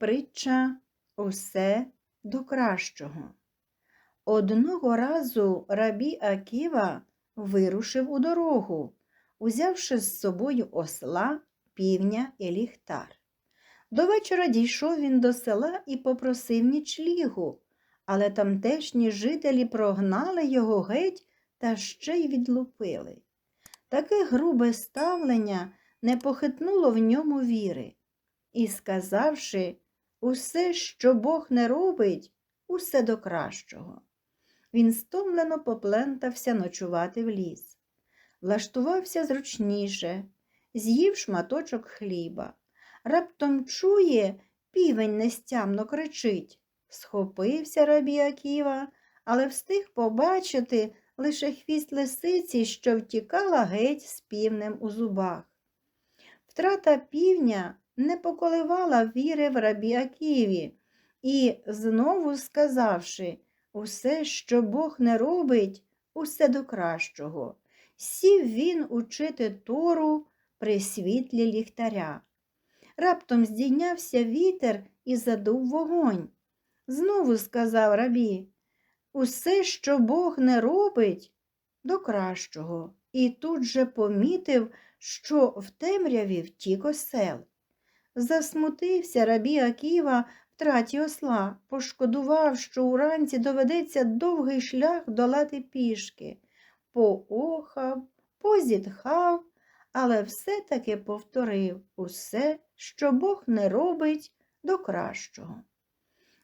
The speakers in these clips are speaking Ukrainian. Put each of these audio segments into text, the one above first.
Притча усе до кращого. Одного разу рабі Аківа вирушив у дорогу, узявши з собою осла, півня і ліхтар. До вечора дійшов він до села і попросив нічлігу, але тамтешні жителі прогнали його геть та ще й відлупили. Таке грубе ставлення не похитнуло в ньому віри. І, сказавши, усе, що Бог не робить, усе до кращого. Він стомлено поплентався ночувати в ліс, влаштувався зручніше, з'їв шматочок хліба. Раптом чує, півень нестямно кричить. Схопився рабі Аківа, але встиг побачити лише хвіст лисиці, що втікала геть з півнем у зубах. Втрата півня не поколивала віри в рабі Аківі і, знову сказавши, усе, що Бог не робить, усе до кращого, сів він учити Тору при світлі ліхтаря. Раптом здійнявся вітер і задув вогонь. Знову сказав рабі, усе, що Бог не робить, до кращого, і тут же помітив, що в темряві втік осел. Засмутився рабі Аківа втраті осла, пошкодував, що уранці доведеться довгий шлях долати пішки. Поохав, позітхав, але все-таки повторив усе, що Бог не робить до кращого.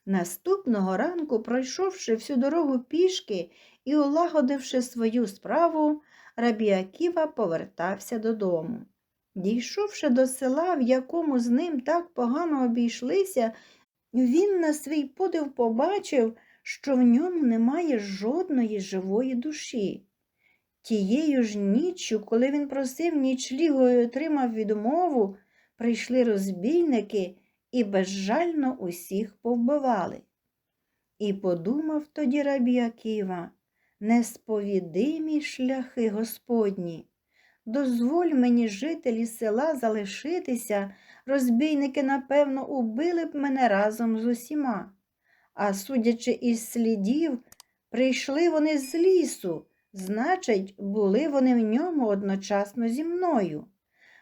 Наступного ранку, пройшовши всю дорогу пішки і улагодивши свою справу, рабі Аківа повертався додому. Дійшовши до села, в якому з ним так погано обійшлися, він на свій подив побачив, що в ньому немає жодної живої душі. Тією ж ніччю, коли він просив нічлігу і отримав відмову, прийшли розбійники і безжально усіх повбивали. І подумав тоді рабі Аківа, несповідимі шляхи Господні. Дозволь мені, жителі села, залишитися, розбійники, напевно, убили б мене разом з усіма. А судячи із слідів, прийшли вони з лісу, значить, були вони в ньому одночасно зі мною.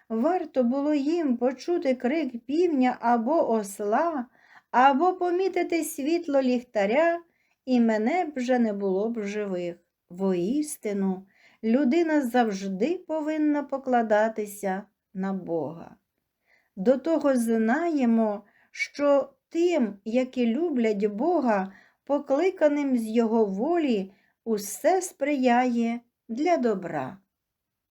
Варто було їм почути крик півня або осла, або помітити світло ліхтаря, і мене б вже не було б живих. Воістину, людина завжди повинна покладатися на Бога. До того знаємо, що тим, які люблять Бога, покликаним з Його волі, усе сприяє для добра.